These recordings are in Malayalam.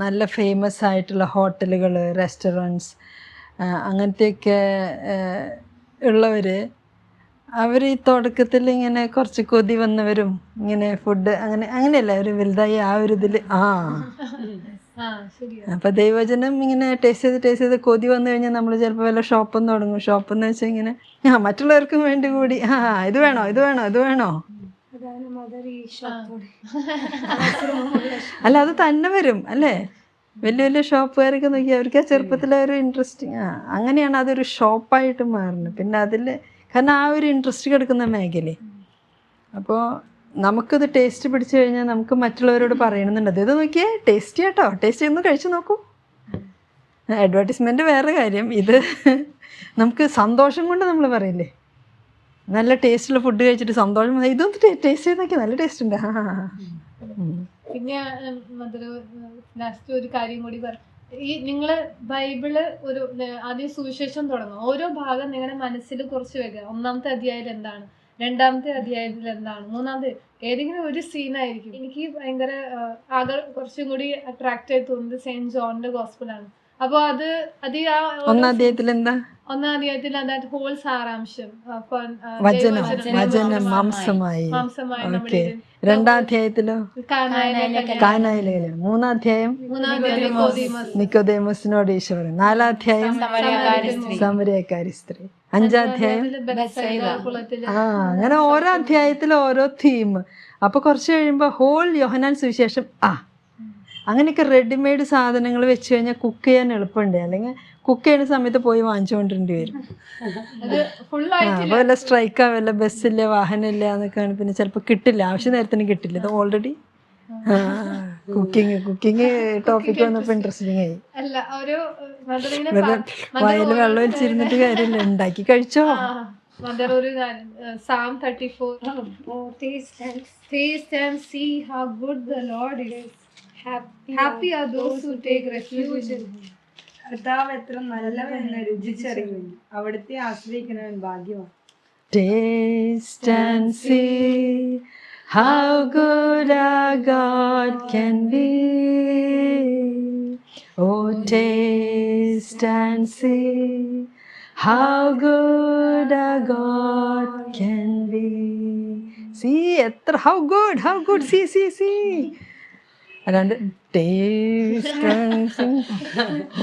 നല്ല ഫേമസ് ആയിട്ടുള്ള ഹോട്ടലുകൾ റെസ്റ്റോറന്റ്സ് അങ്ങനത്തെയൊക്കെ ഉള്ളവർ അവർ ഈ തുടക്കത്തിൽ ഇങ്ങനെ കുറച്ച് കൊതി വന്നവരും ഇങ്ങനെ ഫുഡ് അങ്ങനെ അങ്ങനെയല്ല അവർ വലുതായി ആ ഒരു ഇതിൽ ആ. ആ അപ്പം ദൈവജനം ഇങ്ങനെ ടേസ്റ്റ് ചെയ്ത് ടേസ്റ്റ് ചെയ്ത് കൊതി വന്നു കഴിഞ്ഞാൽ നമ്മൾ ചിലപ്പോൾ വല്ല ഷോപ്പൊന്നും തുടങ്ങും. ഷോപ്പെന്ന് വെച്ചാൽ ഇങ്ങനെ ആ മറ്റുള്ളവർക്കും വേണ്ടി കൂടി ആ ഇത് വേണോ ഇത് വേണോ ഇത് വേണോ? അല്ല അത് തന്നെ വരും അല്ലേ? വലിയ വലിയ ഷോപ്പുകാരൊക്കെ നോക്കി അവർക്ക് ആ ചെറുപ്പത്തിലെ ഒരു ഇൻട്രസ്റ്റിങ് ആ അങ്ങനെയാണ് അതൊരു ഷോപ്പായിട്ട് മാറുന്നത്. പിന്നെ അതിൽ കാരണം ആ ഒരു ഇൻട്രസ്റ്റ് കിടക്കുന്ന മേഖല അപ്പോൾ നമുക്കിത് ടേസ്റ്റ് പിടിച്ചു കഴിഞ്ഞാൽ നമുക്ക് മറ്റുള്ളവരോട് പറയണമെന്നുണ്ട് ഇത് നോക്കിയേ ടേസ്റ്റ് കേട്ടോ. ടേസ്റ്റ് ചെയ്യുന്നു കഴിച്ചു നോക്കൂ. അഡ്വർടൈസ്മെന്റ് വേറെ കാര്യം. ഇത് നമുക്ക് സന്തോഷം കൊണ്ട് നമ്മൾ പറയില്ലേ? നല്ല ടേസ്റ്റുള്ള ഫുഡ് കഴിച്ചിട്ട് സന്തോഷം വന്നാ, ഇതൊന്ന് ടേസ്റ്റ് ചെയ്ത് നല്ല ടേസ്റ്റ് ഉണ്ട്. ആ പിന്നെ ലാസ്റ്റ് ഒരു കാര്യം കൂടി ഈ നിങ്ങൾ ബൈബിൾ ഒരു ആദ്യം സുവിശേഷം തുടങ്ങും. ഓരോ ഭാഗം നിങ്ങളുടെ മനസ്സിൽ കുറച്ച് വെക്കുക ഒന്നാമത്തെ അധ്യായത്തിൽ എന്താണ്? രണ്ടാമത്തെ അധ്യായത്തിൽ എന്താണ്? മൂന്നാമത്തെ ഏതെങ്കിലും ഒരു സീനായിരിക്കും എനിക്ക് ഭയങ്കര ആകെ കുറച്ചും കൂടി അട്രാക്റ്റ് ആയി തോന്നുന്നത് സെയിന്റ് ജോണിന്റെ ഗോസ്പിളാണ് അപ്പൊ അത് അത് ആ ഒന്നാം അധ്യായത്തിൽ എന്താ ഒന്നാം അധ്യായത്തിൽ അതായത് ഹോൾ സാരാംശം വചനം വചനം മാംസമായി- ഓക്കെ. രണ്ടാം അധ്യായത്തിലോ? കാനായിലെ മൂന്നാം അധ്യായം? മൂന്നാം അധ്യായം നിക്കോദീമസ്. നിക്കോദേമസിനോട് ഈശ്വരൻ നാലാം അധ്യായം? സമരക്കാരി സ്ത്രീ. അഞ്ചാം അധ്യായം? ആ അങ്ങനെ ഓരോ അധ്യായത്തിലും ഓരോ തീം അപ്പൊ കുറച്ച് കഴിയുമ്പോ ഹോൾ യോഹനാൻ സുവിശേഷം. ആ അങ്ങനെയൊക്കെ റെഡിമെയ്ഡ് സാധനങ്ങൾ വെച്ച് കഴിഞ്ഞാൽ കുക്ക് ചെയ്യാൻ എളുപ്പമുണ്ട്. അല്ലെങ്കിൽ കുക്ക് ചെയ്യുന്ന സമയത്ത് പോയി വാങ്ങിച്ചുകൊണ്ടിരേണ്ടി വരും. അത് ഫുൾ ആ, അപ്പൊ വല്ല സ്ട്രൈക്കാ വല്ല ബസ്സില്ല വാഹനമില്ല എന്നൊക്കെയാണ് പിന്നെ ചിലപ്പോൾ കിട്ടില്ല. ആവശ്യ നേരത്തിന് കിട്ടില്ല. ഇത് ഓൾറെഡി കുക്കിംഗ് കുക്കിംഗ് ടോപ്പിക് വന്നപ്പോൾ ഇൻട്രസ്റ്റിംഗ് ആയി. വായിൽ വെള്ളം ഒഴിച്ചിരുന്നിട്ട് കാര്യമില്ല. ഉണ്ടാക്കി കഴിച്ചോ? മദർ ഒരു psalm thirty four Oh, taste and Taste and see how good the Lord is. Happy. Are those take refuge in കർത്താവ് എത്ര നല്ലവെന്ന് രുചിച്ചറിയുന്നു അവിടുത്തെ ആശ്രയിക്കുന്നവൻ ഭാഗ്യമാണ് Taste and see how good our God can be. Oh, taste and see how good our God can be. See, how good, how good, see, see, see. അല്ലാണ്ട്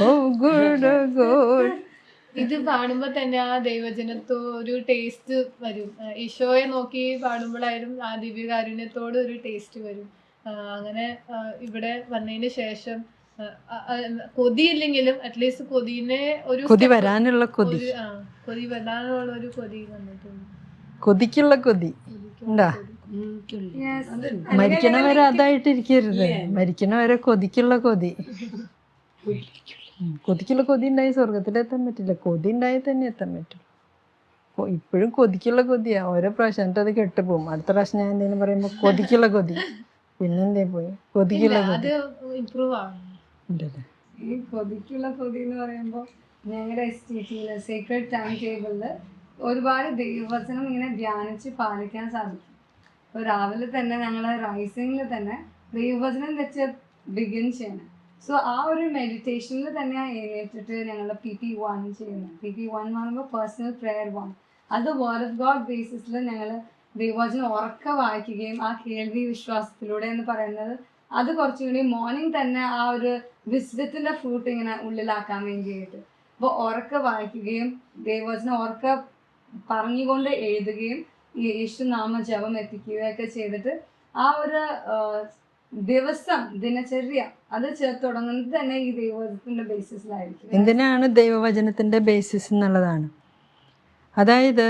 oh good. ഇത് പാടുമ്പോ തന്നെ ആ ദൈവജനത്തോ ഒരു ടേസ്റ്റ് വരും ഈശോയെ നോക്കി പാടുമ്പോഴായാലും ആ ദിവ്യകാരുണ്യത്തോട് ഒരു ടേസ്റ്റ് വരും. അങ്ങനെ ഇവിടെ വന്നതിന് ശേഷം കൊതിയില്ലെങ്കിലും അറ്റ്ലീസ്റ്റ് കൊതിനെ ഒരു കൊതി വരാനുള്ള കൊതി. കൊതി വരാനുള്ള ഒരു കൊതി വന്നിട്ടുണ്ട്. കൊതിക്കുള്ള കൊതി. ഉണ്ടാ. മരിക്കണവരെ അതായിട്ടിരിക്കരുത്. മരിക്കണവരെ കൊതിക്കുള്ള കൊതി. കൊതിക്കുള്ള കൊതി ഉണ്ടായി സ്വർഗത്തിലെത്താൻ പറ്റില്ല. കൊതി ഉണ്ടായി തന്നെ എത്താൻ പറ്റും ഇപ്പോഴും കൊതിക്കുള്ള കൊതിയാ. ഓരോ പ്രാവശ്യം എന്നിട്ട് അത് കെട്ടുപോകും. അടുത്ത പ്രാവശ്യം ഞാൻ എന്തെങ്കിലും പറയുമ്പോ കൊതിക്കുള്ള കൊതി. പിന്നെന്തേ പോയി? കൊതിക്കുള്ള അത് കൊതി ഈ കൊതിക്കുള്ള കൊതി എന്ന് പറയുമ്പോൾ ഞങ്ങളുടെ എസ് ടി ടിയിൽ സീക്രട്ട് ടൈം ടേബിളിൽ ഒരുപാട് ദൈവവചനം ഇങ്ങനെ ധ്യാനിച്ച് പാലിക്കാൻ സാധിക്കും. ഇപ്പോൾ രാവിലെ തന്നെ ഞങ്ങൾ റൈസിങ്ങിൽ തന്നെ ദൈവവചനം വെച്ച് ബിഗിൻ ചെയ്യണം. സോ ആ ഒരു മെഡിറ്റേഷനിൽ തന്നെ എഴുന്നേറ്റിട്ട് ഞങ്ങൾ പി പി വൺ ചെയ്യുന്നത് പി പി വൺ എന്ന് പറയുമ്പോൾ പേഴ്സണൽ പ്രെയർ വൺ അത് വേർഡ് ഓഫ് ഗോഡ് ബേസിസിൽ ഞങ്ങൾ ദൈവവചനം ഉറക്കെ വായിക്കുകയും ആ കേൾവി വിശ്വാസത്തിലൂടെ എന്ന് പറയുന്നത് അത് കുറച്ചുകൂടി മോർണിംഗ് തന്നെ ആ ഒരു വിസ്വത്തിന്റെ ഫ്രൂട്ട് ഇങ്ങനെ ഉള്ളിലാക്കാൻ വേണ്ടിയിട്ട്. അപ്പോൾ ഉറക്കെ വായിക്കുകയും ദൈവവചനം ഉറക്കെ പറഞ്ഞുകൊണ്ട് എഴുതുകയും യേശുനാമ ജപം എത്തിക്കുകയൊക്കെ ചെയ്തിട്ട് ആ ഒരു ദിവസം ദിനചര്യ അത് തുടങ്ങുന്നത് തന്നെ ഈ ദൈവവചനത്തിന്റെ ബേസിസിലായിരിക്കും എന്തിനാണ് ദൈവവചനത്തിന്റെ ബേസിസ് എന്നുള്ളതാണ്? അതായത്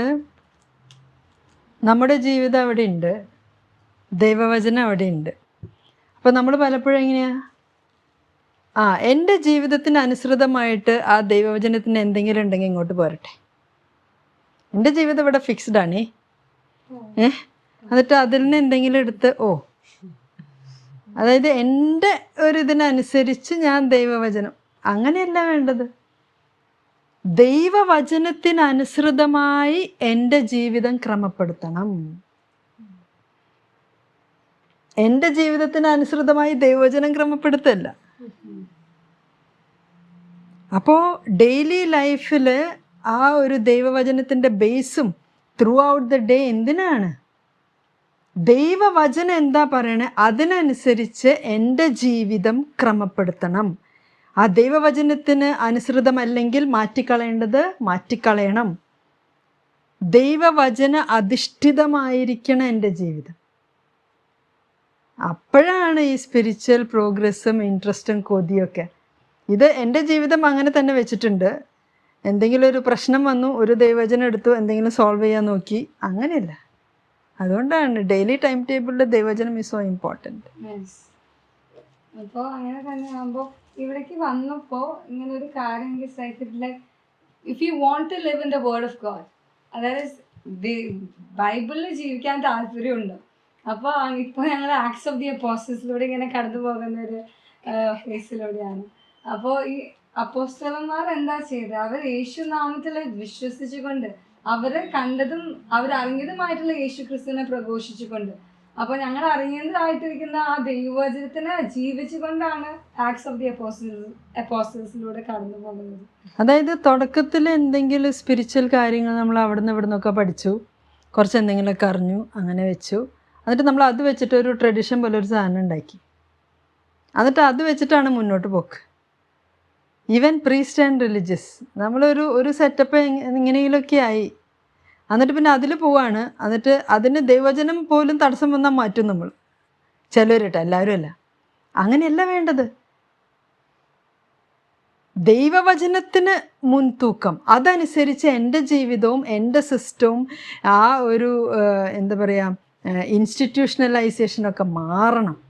നമ്മുടെ ജീവിതം അവിടെ ഉണ്ട് ദൈവവചനം അവിടെ ഉണ്ട് അപ്പോൾ നമ്മൾ പലപ്പോഴും എങ്ങനെയാ? ആ എന്റെ ജീവിതത്തിന് അനുസൃതമായിട്ട് ആ ദൈവവചനത്തിന് എന്തെങ്കിലും ഉണ്ടെങ്കിൽ ഇങ്ങോട്ട് പോരട്ടെ. എന്റെ ജീവിതം ഇവിടെ ഫിക്സ്ഡ് ആണേ. ഏ? എന്നിട്ട് അതിൽ നിന്ന് എന്തെങ്കിലും എടുത്ത് ഓ. അതായത് എന്റെ ഒരു ഇതിനനുസരിച്ച് ഞാൻ ദൈവവചനം. അങ്ങനെയല്ല വേണ്ടത്. ദൈവവചനത്തിനനുസൃതമായി എന്റെ ജീവിതം ക്രമപ്പെടുത്തണം. എന്റെ ജീവിതത്തിന് അനുസൃതമായി ദൈവവചനം ക്രമപ്പെടുത്തല്ല. അപ്പോൾ ഡെയിലി ലൈഫിൽ ആ ഒരു ദൈവവചനത്തിന്റെ ബേസും ത്രൂ ഔട്ട് ദ ഡേ എന്തിനാണ്? ദൈവവചനം എന്താ പറയണേ? അതിനനുസരിച്ച് എന്റെ ജീവിതം ക്രമപ്പെടുത്തണം. ആ ദൈവവചനത്തിന് അനുസൃതമല്ലെങ്കിൽ മാറ്റിക്കളയേണ്ടത് മാറ്റിക്കളയണം. ദൈവവചന അധിഷ്ഠിതമായിരിക്കണം എന്റെ ജീവിതം. അപ്പോഴാണ് ഈ സ്പിരിച്വൽ പ്രോഗ്രസ്സും ഇൻട്രസ്റ്റും കൊതിയൊക്കെ. ഇത് എന്റെ ജീവിതം അങ്ങനെ തന്നെ വെച്ചിട്ടുണ്ട്. എന്തെങ്കിലും ഒരു പ്രശ്നം വന്നു ഒരു ദൈവചനം എടുത്തു എന്തെങ്കിലും സോൾവ് ചെയ്യാൻ നോക്കി അങ്ങനെയല്ല. അതുകൊണ്ടാണ് ഡെയിലി ടൈം ടേബിളിൽ ദൈവചനം ഈസ് സോ ഇമ്പോർട്ടന്റ് അപ്പോൾ അങ്ങനെ തന്നെ ആകുമ്പോൾ ഇവിടേക്ക് വന്നപ്പോൾ ഇങ്ങനെ ഒരു കാര്യം like if you want to live in the word of God അതായത് ബൈബിളിൽ ജീവിക്കാൻ താല്പര്യമുണ്ട്. അപ്പോൾ ഇപ്പോൾ ഞങ്ങൾ ആക്സ് ഓഫ് ദി അപ്പോസ്റ്റൽസിലൂടെ ഇങ്ങനെ കടന്നു പോകുന്ന ഒരു ഫേസിലൂടെയാണ് അപ്പോൾ ഈ അപ്പോസ്തലന്മാർ എന്താ ചെയ്തത്? അവർ യേശു നാമത്തിൽ വിശ്വസിച്ചുകൊണ്ട് അവർ കണ്ടതും അവരറിഞ്ഞതുമായിട്ടുള്ള യേശു ക്രിസ്തുവിനെ പ്രഘോഷിച്ചുകൊണ്ട്. അപ്പൊ ഞങ്ങൾ അറിയുന്നതായിട്ടിരിക്കുന്ന ആ ദൈവവചനത്തിനെ ജീവിച്ചുകൊണ്ടാണ് ആക്സ് ഓഫ് ദി അപ്പോസ്റ്റേഴ്സിലൂടെ കടന്നു പോകുന്നത്. അതായത് തുടക്കത്തിൽ എന്തെങ്കിലും സ്പിരിച്വൽ കാര്യങ്ങൾ നമ്മൾ അവിടെ നിന്ന് ഇവിടെ നിന്നൊക്കെ പഠിച്ചു. കുറച്ച് എന്തെങ്കിലുമൊക്കെ അറിഞ്ഞു അങ്ങനെ വെച്ചു. എന്നിട്ട് നമ്മൾ അത് വെച്ചിട്ട് ഒരു ട്രഡീഷൻ പോലെ ഒരു സാധനം ഉണ്ടാക്കി. എന്നിട്ട് അത് വെച്ചിട്ടാണ് മുന്നോട്ട് പോക്ക്. ഈവൻ പ്രീസ്റ്റ് ആൻഡ് റിലീജിയസ് നമ്മളൊരു ഒരു സെറ്റപ്പ് ഇങ്ങനെയിലൊക്കെ ആയി. എന്നിട്ട് പിന്നെ അതിൽ പോവാണ്. എന്നിട്ട് അതിന് ദൈവജനം പോലും തടസ്സം വന്നാൽ മാറ്റും നമ്മൾ ചിലവരിട്ട് എല്ലാവരും അല്ല. അങ്ങനെയല്ല വേണ്ടത്. ദൈവവചനത്തിന് മുൻതൂക്കം. അതനുസരിച്ച് എന്റെ ജീവിതവും എന്റെ സിസ്റ്റവും ആ ഒരു എന്താ പറയുക ഇൻസ്റ്റിറ്റ്യൂഷണലൈസേഷനൊക്കെ മാറണം.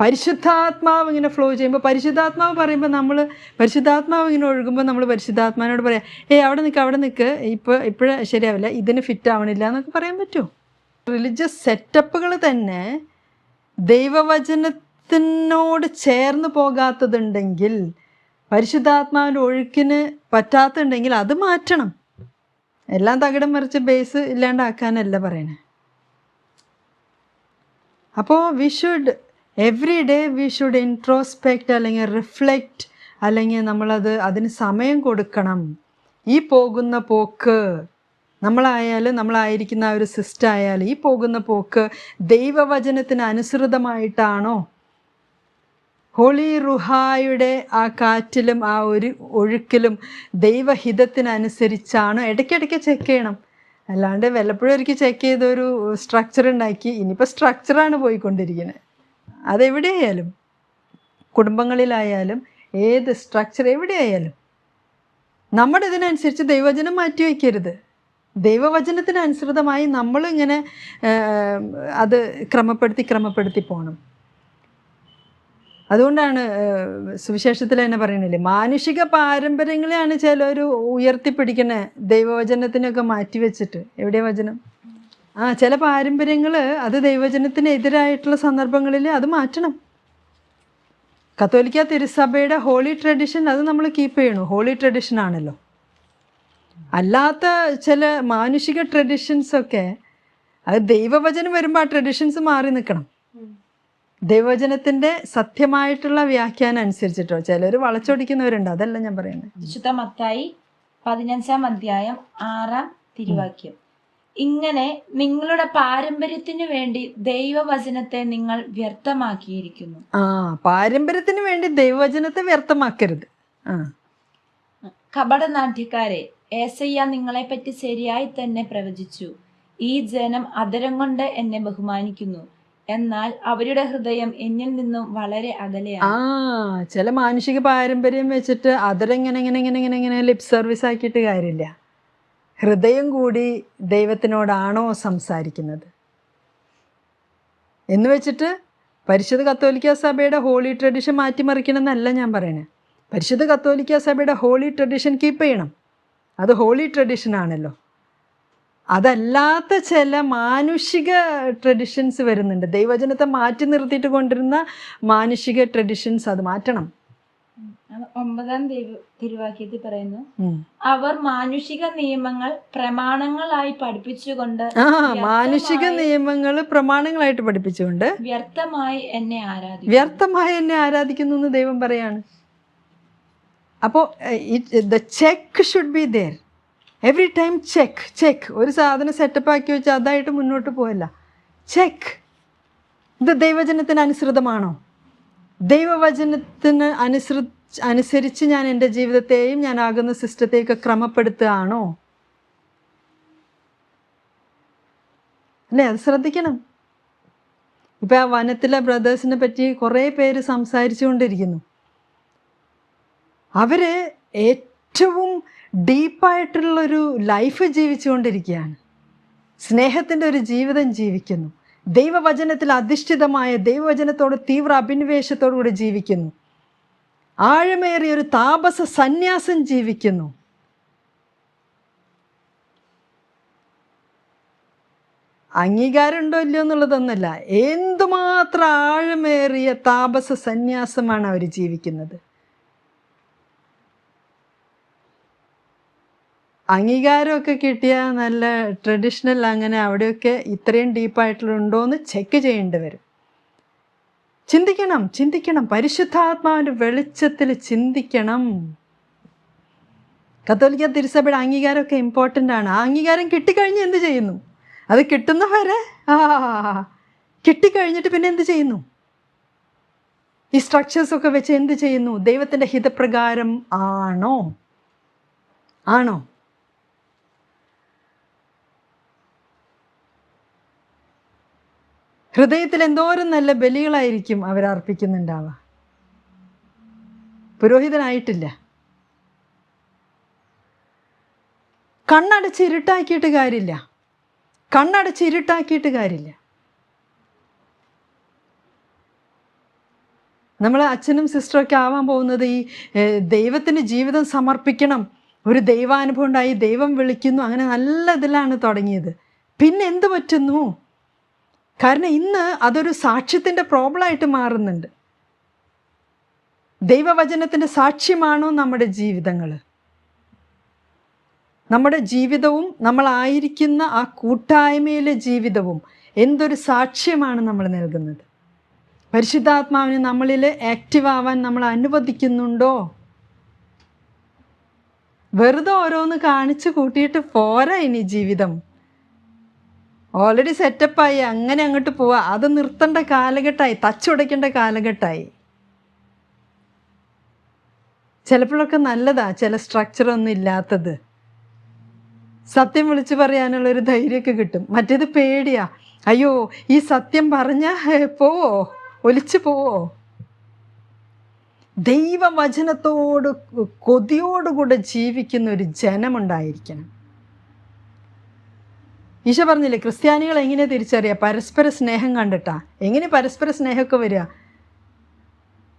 പരിശുദ്ധാത്മാവ് ഇങ്ങനെ ഫ്ലോ ചെയ്യുമ്പോൾ പരിശുദ്ധാത്മാവ് പറയുമ്പോൾ നമ്മൾ പരിശുദ്ധാത്മാവ് ഇങ്ങനെ ഒഴുകുമ്പോൾ നമ്മൾ പരിശുദ്ധാത്മാവിനോട് പറയാം ഏയ് അവിടെ നിൽക്ക് അവിടെ നിൽക്ക് ഇപ്പോൾ ഇപ്പോഴും ശരിയാവില്ല. ഇതിന് ഫിറ്റ് ആവണില്ല എന്നൊക്കെ പറയാൻ പറ്റുമോ റിലിജിയസ് സെറ്റപ്പുകൾ തന്നെ ദൈവവചനത്തിനോട് ചേർന്ന് പോകാത്തതുണ്ടെങ്കിൽ പരിശുദ്ധാത്മാവിന്റെ ഒഴുക്കിന് പറ്റാത്തുണ്ടെങ്കിൽ അത് മാറ്റണം. എല്ലാം തകിടം മറിച്ച് ബേസ് ഇല്ലാണ്ടാക്കാനല്ല പറയണേ. അപ്പോൾ we should every day we should introspect അല്ലെങ്കിൽ റിഫ്ലക്റ്റ് അല്ലെങ്കിൽ നമ്മളത് അതിന് സമയം കൊടുക്കണം. ഈ പോകുന്ന പോക്ക് നമ്മളായാലും നമ്മളായിരിക്കുന്ന ആ ഒരു സിസ്റ്റം ആയാലും ഈ പോകുന്ന പോക്ക് ദൈവവചനത്തിന് അനുസൃതമായിട്ടാണോ? ഹോളി റുഹായുടെ ആ കാറ്റിലും ആ ഒരു ഒഴുക്കിലും ദൈവഹിതത്തിനനുസരിച്ചാണ്? ഇടയ്ക്കിടയ്ക്ക് ചെക്ക് ചെയ്യണം. അല്ലാണ്ട് വല്ലപ്പോഴും ഒരിക്കൽ ചെക്ക് ചെയ്തൊരു സ്ട്രക്ചർ ഉണ്ടാക്കി. ഇനിയിപ്പോൾ സ്ട്രക്ചറാണ് പോയിക്കൊണ്ടിരിക്കുന്നത് അതെവിടെയായാലും കുടുംബങ്ങളിലായാലും ഏത് സ്ട്രക്ചർ എവിടെയായാലും. നമ്മുടെ ഇതിനനുസരിച്ച് ദൈവവചനം മാറ്റി വയ്ക്കരുത്. ദൈവവചനത്തിന് അനുസൃതമായി നമ്മളിങ്ങനെ ഏം, അത് ക്രമപ്പെടുത്തി ക്രമപ്പെടുത്തി പോകണം അതുകൊണ്ടാണ് സുവിശേഷത്തിൽ തന്നെ പറയണില്ലേ മാനുഷിക പാരമ്പര്യങ്ങളെയാണ് ചിലർ ഉയർത്തിപ്പിടിക്കുന്നത് ദൈവവചനത്തിനൊക്കെ മാറ്റി വെച്ചിട്ട്. എവിടെയാണ് വചനം? ആ ചില പാരമ്പര്യങ്ങൾ അത് ദൈവജനത്തിനെതിരായിട്ടുള്ള സന്ദർഭങ്ങളിൽ അത് മാറ്റണം. കത്തോലിക്ക തിരുസഭയുടെ ഹോളി ട്രഡിഷൻ അത് നമ്മൾ കീപ്പ് ചെയ്യണം? ഹോളി ട്രഡിഷൻ ആണല്ലോ. അല്ലാത്ത ചില മാനുഷിക ട്രഡീഷൻസൊക്കെ അത് ദൈവവചനം വരുമ്പോൾ ആ ട്രഡീഷൻസ് മാറി നിൽക്കണം ദൈവചനത്തിന്റെ സത്യമായിട്ടുള്ള വ്യാഖ്യാനം അനുസരിച്ചിട്ടോ? ചിലർ വളച്ചൊടിക്കുന്നവരുണ്ട് അതല്ല ഞാൻ പറയുന്നത് വിശുദ്ധ മത്തായി പതിനഞ്ചാം അധ്യായം ആറാം തിരുവാക്യം. ഇങ്ങനെ നിങ്ങളുടെ പാരമ്പര്യത്തിന് വേണ്ടി ദൈവവചനത്തെ നിങ്ങൾ വ്യർത്ഥമാക്കിയിരിക്കുന്നു. ആ പാരമ്പര്യത്തിന് വേണ്ടി ദൈവവചനത്തെ വ്യർത്ഥമാക്കരുത്. കപടനാട്യക്കാരെ ഏസയ്യ നിങ്ങളെ പറ്റി ശരിയായി തന്നെ പ്രവചിച്ചു. ഈ ജനം അതരം കൊണ്ട് എന്നെ ബഹുമാനിക്കുന്നു. എന്നാൽ അവരുടെ ഹൃദയം എന്നിൽ നിന്നും വളരെ അകലെയാണ്. ആ ചില മാനുഷിക പാരമ്പര്യം വെച്ചിട്ട് അതിലിങ്ങനെ ഇങ്ങനെ ഇങ്ങനെ ഇങ്ങനെ ഇങ്ങനെ ലിപ് സർവീസ് ആക്കിയിട്ട് കാര്യമില്ല. ഹൃദയം കൂടി ദൈവത്തിനോടാണോ സംസാരിക്കുന്നത്? എന്ന് വെച്ചിട്ട് പരിശുദ്ധ കത്തോലിക്ക സഭയുടെ ഹോളി ട്രഡിഷൻ മാറ്റിമറിക്കണമെന്നല്ല ഞാൻ പറയണേ. പരിശുദ്ധ കത്തോലിക്ക സഭയുടെ ഹോളി ട്രഡിഷൻ കീപ്പ് ചെയ്യണം. അത് ഹോളി ട്രഡീഷൻ ആണല്ലോ. അതല്ലാത്ത ചില മാനുഷിക ട്രഡിഷൻസ് വരുന്നുണ്ട്. ദൈവജനത്തെ മാറ്റി നിർത്തിയിട്ട് കൊണ്ടിരുന്ന മാനുഷിക ട്രഡിഷൻസ് അത് മാറ്റണം. ഒമ്പതാം തിരു- തിരുവാക്യത്തിൽ പറയുന്നു. അവർ മാനുഷിക നിയമങ്ങൾ പ്രമാണങ്ങളായി പഠിപ്പിച്ചുകൊണ്ട് മാനുഷിക നിയമങ്ങൾ പ്രമാണങ്ങളായിട്ട് പഠിപ്പിച്ചുകൊണ്ട് വ്യർത്ഥമായി എന്നെ ആരാധിക്കും വ്യർത്ഥമായി എന്നെ ആരാധിക്കുന്നു എന്ന് ദൈവം പറയാണ്. അപ്പോ the check should be there. Every time check check. ഒരു സാധനം സെറ്റപ്പ് ആക്കി വെച്ച് അതായിട്ട് മുന്നോട്ട് പോയല്ല ചെക്ക്. ഇത് ദൈവജനത്തിന് അനുസൃതമാണോ? ദൈവവചനത്തിന് അനുസൃ അനുസരിച്ച് ഞാൻ എന്റെ ജീവിതത്തെയും ഞാൻ ആകുന്ന സിസ്റ്റത്തെയൊക്കെ ക്രമപ്പെടുത്തുകയാണോ? അല്ലേ? അത് ശ്രദ്ധിക്കണം. ഇപ്പം ആ വനത്തിലെ ബ്രദേഴ്സിനെ പറ്റി കുറേ പേര് സംസാരിച്ചു കൊണ്ടിരിക്കുന്നു. അവർ ഏറ്റവും ഡീപ്പായിട്ടുള്ളൊരു ലൈഫ് ജീവിച്ചുകൊണ്ടിരിക്കുകയാണ് സ്നേഹത്തിന്റെ ഒരു ജീവിതം ജീവിക്കുന്നു. ദൈവവചനത്തിൽ അധിഷ്ഠിതമായ ദൈവവചനത്തോട് തീവ്ര അഭിനിവേശത്തോടു കൂടി ജീവിക്കുന്നു. ആഴമേറിയ ഒരു താപസ സന്യാസം ജീവിക്കുന്നു. അംഗീകാരം ഉണ്ടോ ഇല്ലയോ എന്നുള്ളതൊന്നല്ല എന്തുമാത്രം ആഴമേറിയ താപസ സന്യാസമാണ് അവർ ജീവിക്കുന്നത്. അംഗീകാരമൊക്കെ കിട്ടിയ നല്ല ട്രഡീഷണൽ അങ്ങനെ അവിടെയൊക്കെ ഇത്രയും ഡീപ്പായിട്ടുണ്ടോ എന്ന് ചെക്ക് ചെയ്യേണ്ടി വരും. ചിന്തിക്കണം ചിന്തിക്കണം. പരിശുദ്ധാത്മാവിന്റെ വെളിച്ചത്തിൽ ചിന്തിക്കണം. കത്തോലിക്ക തിരുസഭയുടെ അംഗീകാരമൊക്കെ ഇമ്പോർട്ടന്റ് ആണ്. ആ അംഗീകാരം കിട്ടിക്കഴിഞ്ഞ് എന്ത് ചെയ്യുന്നു? അത് കിട്ടുന്നവരെ ആ കിട്ടിക്കഴിഞ്ഞിട്ട് പിന്നെ എന്ത് ചെയ്യുന്നു? ഈ സ്ട്രക്ചേഴ്സൊക്കെ വെച്ച് എന്ത് ചെയ്യുന്നു? ദൈവത്തിന്റെ ഹിതപ്രകാരം ആണോ? ആണോ? ഹൃദയത്തിൽ എന്തോരം നല്ല ബലികളായിരിക്കും അവരർപ്പിക്കുന്നുണ്ടാവുക പുരോഹിതനായിട്ടില്ല. കണ്ണടച്ച് ഇരുട്ടാക്കിയിട്ട് കാര്യമില്ല. കണ്ണടച്ച് ഇരുട്ടാക്കിയിട്ട് കാര്യമില്ല. നമ്മൾ അച്ഛനും സിസ്റ്ററൊക്കെ ആവാൻ പോകുന്നത് ഈ ദൈവത്തിന് ജീവിതം സമർപ്പിക്കണം. ഒരു ദൈവാനുഭവം ഉണ്ടായി ദൈവം വിളിക്കുന്നു. അങ്ങനെ നല്ല ഇതിലാണ് തുടങ്ങിയത്. പിന്നെ എന്ത് പറ്റുന്നു? കാരണം ഇന്ന് അതൊരു സാക്ഷ്യത്തിന്റെ പ്രോബ്ലമായിട്ട് മാറുന്നുണ്ട്. ദൈവവചനത്തിന്റെ സാക്ഷ്യമാണോ നമ്മുടെ ജീവിതങ്ങൾ? നമ്മുടെ ജീവിതവും നമ്മളായിരിക്കുന്ന ആ കൂട്ടായ്മയിലെ ജീവിതവും എന്തൊരു സാക്ഷ്യമാണ് നമ്മൾ നൽകുന്നത്? പരിശുദ്ധാത്മാവിന് നമ്മളിൽ ആക്റ്റീവ് ആവാൻ നമ്മൾ അനുവദിക്കുന്നുണ്ടോ? വെറുതെ ഓരോന്ന് കാണിച്ചു കൂട്ടിയിട്ട് പോരാ ഇനി ജീവിതം. ഓൾറെഡി സെറ്റപ്പായി അങ്ങനെ അങ്ങോട്ട് പോവാ. അത് നിർത്തേണ്ട കാലഘട്ടമായി തച്ചുടയ്ക്കേണ്ട കാലഘട്ടമായി. ചിലപ്പോഴൊക്കെ നല്ലതാ ചില സ്ട്രക്ചർ ഒന്നും ഇല്ലാത്തത്. സത്യം വിളിച്ചു പറയാനുള്ളൊരു ധൈര്യമൊക്കെ കിട്ടും. മറ്റേത് പേടിയാ. അയ്യോ ഈ സത്യം പറഞ്ഞ പോവോ? ഒലിച്ചു പോവോ? ദൈവവചനത്തോട് കൊതിയോടുകൂടെ ജീവിക്കുന്ന ഒരു ജനമുണ്ടായിരിക്കണം. ഈശോ പറഞ്ഞില്ലേ ക്രിസ്ത്യാനികൾ എങ്ങനെ തിരിച്ചറിയുക പരസ്പര സ്നേഹം കണ്ടിട്ടാ. എങ്ങനെ പരസ്പര സ്നേഹമൊക്കെ വരിക?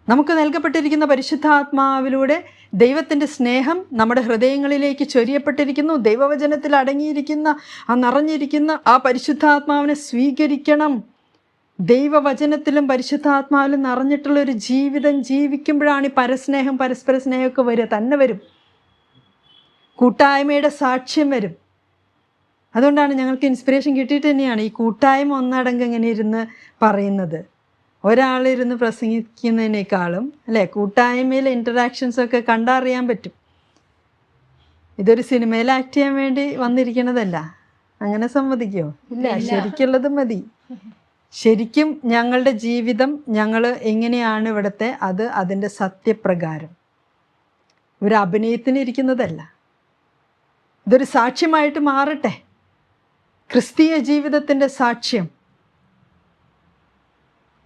നമുക്ക് നൽകപ്പെട്ടിരിക്കുന്ന പരിശുദ്ധാത്മാവിലൂടെ ദൈവത്തിന്റെ സ്നേഹം നമ്മുടെ ഹൃദയങ്ങളിലേക്ക് ചൊരിയപ്പെട്ടിരിക്കുന്നു. ദൈവവചനത്തിൽ അടങ്ങിയിരിക്കുന്ന ആ നിറഞ്ഞിരിക്കുന്ന ആ പരിശുദ്ധാത്മാവിനെ സ്വീകരിക്കണം. ദൈവവചനത്തിലും പരിശുദ്ധാത്മാവിലും നിറഞ്ഞിട്ടുള്ള ഒരു ജീവിതം ജീവിക്കുമ്പോഴാണ് ഈ പരസ്നേഹം പരസ്പര സ്നേഹമൊക്കെ വരിക. തന്നെ വരും. കൂട്ടായ്മയുടെ സാക്ഷ്യം വരും. അതുകൊണ്ടാണ് ഞങ്ങൾക്ക് ഇൻസ്പിറേഷൻ കിട്ടിയിട്ട് തന്നെയാണ് ഈ കൂട്ടായ്മ ഒന്നടങ്കം ഇങ്ങനെ ഇരുന്ന് പറയുന്നത്. ഒരാളിരുന്ന് പ്രസംഗിക്കുന്നതിനേക്കാളും അല്ലേ? കൂട്ടായ്മയിലെ ഇന്ററാക്ഷൻസ് ഒക്കെ കണ്ടറിയാൻ പറ്റും. ഇതൊരു സിനിമയിൽ ആക്ട് ചെയ്യാൻ വേണ്ടി വന്നിരിക്കണതല്ല. അങ്ങനെ സമ്മതിക്കോ ഇല്ല ശരിക്കുള്ളത് മതി. ശരിക്കും ഞങ്ങളുടെ ജീവിതം ഞങ്ങൾ എങ്ങനെയാണ് ഇവിടുത്തെ അത് അതിന്റെ സത്യപ്രകാരം. ഒരു അഭിനയത്തിന് ഇരിക്കുന്നതല്ല. ഇതൊരു സാക്ഷ്യമായിട്ട് മാറട്ടെ. ക്രിസ്തീയ ജീവിതത്തിന്റെ സാക്ഷ്യം.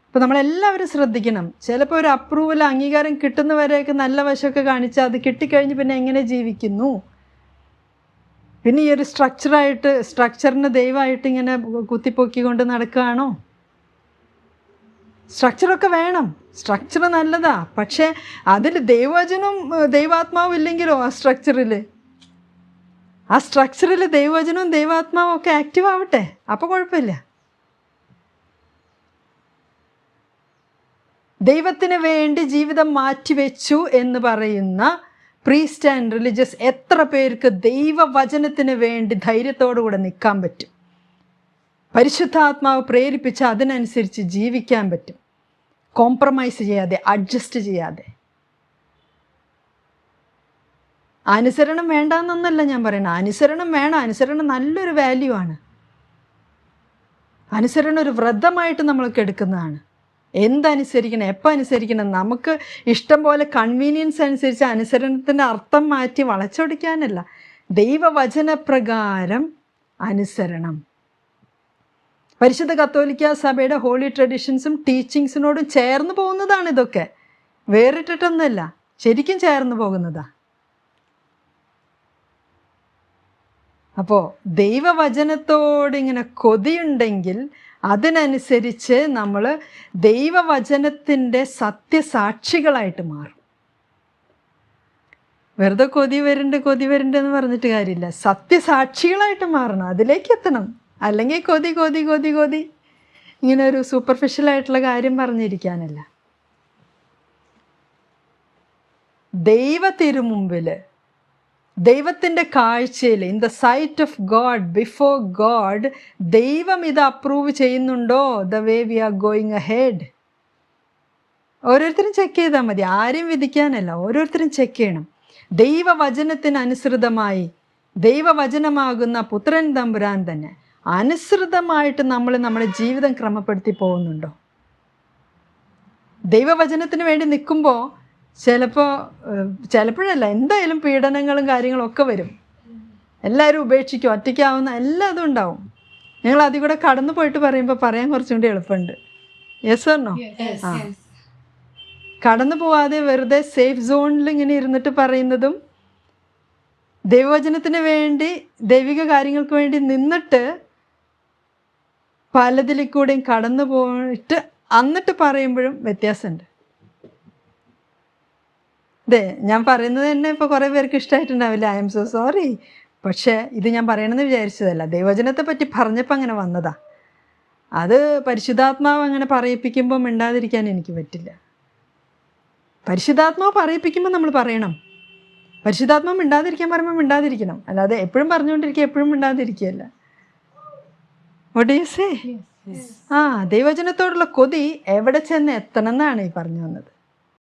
അപ്പോൾ നമ്മളെല്ലാവരും ശ്രദ്ധിക്കണം. ചിലപ്പോൾ ഒരു അപ്രൂവൽ അംഗീകാരം കിട്ടുന്നവരെയൊക്കെ നല്ല വശമൊക്കെ കാണിച്ചാൽ അത് കിട്ടിക്കഴിഞ്ഞ് പിന്നെ എങ്ങനെ ജീവിക്കുന്നു? പിന്നെ ഈ ഒരു സ്ട്രക്ചറായിട്ട് സ്ട്രക്ചറിന് ദൈവമായിട്ട് ഇങ്ങനെ കുത്തിപ്പൊക്കിക്കൊണ്ട് നടക്കുകയാണോ? സ്ട്രക്ചറൊക്കെ വേണം. സ്ട്രക്ചർ നല്ലതാ. പക്ഷേ അതിൽ ദൈവവചനം ദൈവാത്മാവും ഇല്ലെങ്കിലോ ആ സ്ട്രക്ചറിൽ ആ സ്ട്രക്ചറിൽ ദൈവവചനവും ദൈവാത്മാവും ഒക്കെ ആക്റ്റീവ് ആവട്ടെ? അപ്പോൾ കുഴപ്പമില്ല. ദൈവത്തിന് വേണ്ടി ജീവിതം മാറ്റിവെച്ചു എന്ന് പറയുന്ന പ്രീസ്റ്റ് ആൻഡ് റിലിജിയസ് എത്ര പേർക്ക് ദൈവവചനത്തിന് വേണ്ടി ധൈര്യത്തോടു കൂടെ നിൽക്കാൻ പറ്റും? പരിശുദ്ധാത്മാവ് പ്രേരിപ്പിച്ച് അതിനനുസരിച്ച് ജീവിക്കാൻ പറ്റും. കോംപ്രമൈസ് ചെയ്യാതെ അഡ്ജസ്റ്റ് ചെയ്യാതെ. അനുസരണം വേണ്ടാന്നൊന്നല്ല ഞാൻ പറയുന്നത്. അനുസരണം വേണം. അനുസരണം നല്ലൊരു വാല്യൂ ആണ്. അനുസരണം ഒരു വ്രതമായിട്ട് നമ്മൾക്ക് എടുക്കുന്നതാണ് എന്തനുസരിക്കണം? എപ്പോൾ അനുസരിക്കണം? നമുക്ക് ഇഷ്ടം പോലെ കൺവീനിയൻസ് അനുസരിച്ച് അനുസരണത്തിന്റെ അർത്ഥം മാറ്റി വളച്ചൊടിക്കാനല്ല. ദൈവവചനപ്രകാരം അനുസരണം. പരിശുദ്ധ കത്തോലിക്ക സഭയുടെ ഹോളി ട്രഡീഷൻസും ടീച്ചിങ്സിനോടും ചേർന്ന് പോകുന്നതാണ് ഇതൊക്കെ. വേറിട്ടിട്ടൊന്നുമല്ല. ശരിക്കും ചേർന്ന് പോകുന്നതാ. അപ്പോൾ ദൈവവചനത്തോട് ഇങ്ങനെ കൊതിയുണ്ടെങ്കിൽ അതിനനുസരിച്ച് നമ്മൾ ദൈവവചനത്തിന്റെ സത്യസാക്ഷികളായിട്ട് മാറും. വെറുതെ കൊതി വരുന്നുണ്ട് കൊതി വരുന്നുണ്ട് എന്ന് പറഞ്ഞിട്ട് കാര്യമില്ല. സത്യസാക്ഷികളായിട്ട് മാറണം അതിലേക്ക് എത്തണം. അല്ലെങ്കിൽ കൊതി കൊതി കൊതി കൊതി. ഇങ്ങനെ ഒരു സൂപ്പർഫിഷ്യൽ ആയിട്ടുള്ള കാര്യം പറഞ്ഞിരിക്കാനല്ല. ദൈവ തിരുമുമ്പിൽ ദൈവത്തിന്റെ കാഴ്ചയിൽ in the sight of God before God ദൈവം ഇത് അപ്രൂവ് ചെയ്യുന്നുണ്ടോ? The way we are going ahead ഓരോരുത്തരും ചെക്ക് ചെയ്താൽ മതി. ആരും വിധിക്കാനല്ല. ഓരോരുത്തരും ചെക്ക് ചെയ്യണം. ദൈവവചനത്തിനനുസൃതമായി ദൈവവചനമാകുന്ന പുത്രൻ തമ്പുരാൻ തന്നെ അനുസൃതമായിട്ട് നമ്മൾ നമ്മുടെ ജീവിതം ക്രമപ്പെടുത്തി പോകുന്നുണ്ടോ? ദൈവവചനത്തിന് വേണ്ടി നിൽക്കുമ്പോൾ ചിലപ്പോൾ ചിലപ്പോഴല്ല എന്തായാലും പീഡനങ്ങളും കാര്യങ്ങളും ഒക്കെ വരും. എല്ലാവരും ഉപേക്ഷിക്കും ഒറ്റയ്ക്കാവുന്ന എല്ലാ ഇതും ഉണ്ടാവും. ഞങ്ങൾ അതിൽ കൂടെ കടന്നു പോയിട്ട് പറയുമ്പോൾ പറയാൻ കുറച്ചും കൂടി എളുപ്പമുണ്ട് യെസ് പറഞ്ഞോ ആ. കടന്നു പോവാതെ വെറുതെ സേഫ് സോണിൽ ഇങ്ങനെ ഇരുന്നിട്ട് പറയുന്നതും ദൈവവചനത്തിന് വേണ്ടി ദൈവിക കാര്യങ്ങൾക്ക് വേണ്ടി നിന്നിട്ട് പലതിൽ കൂടെയും കടന്നു പോയിട്ട് എന്നിട്ട് പറയുമ്പോഴും വ്യത്യാസമുണ്ട്. അതെ ഞാൻ പറയുന്നത് തന്നെ ഇപ്പോൾ കുറേ പേർക്ക് ഇഷ്ടമായിട്ടുണ്ടാവില്ല ഐ എം സോ സോറി പക്ഷേ ഇത് ഞാൻ പറയണമെന്ന് വിചാരിച്ചതല്ല. ദൈവജനത്തെ പറ്റി പറഞ്ഞപ്പോൾ അങ്ങനെ വന്നതാ. അത് പരിശുദ്ധാത്മാവ് അങ്ങനെ പറയിപ്പിക്കുമ്പോൾ മിണ്ടാതിരിക്കാൻ എനിക്ക് പറ്റില്ല. പരിശുദ്ധാത്മാവ് പറയിപ്പിക്കുമ്പോൾ നമ്മൾ പറയണം. പരിശുദ്ധാത്മാവ് മിണ്ടാതിരിക്കാൻ പറയുമ്പോൾ മിണ്ടാതിരിക്കണം. അല്ലാതെ എപ്പോഴും പറഞ്ഞുകൊണ്ടിരിക്കുക എപ്പോഴും മിണ്ടാതിരിക്കുകയല്ല. ഒഡീസേ ആ ദൈവജനത്തോടുള്ള കൊതി എവിടെ ചെന്ന് എത്തണം എന്നാണ് ഈ പറഞ്ഞു വന്നത്.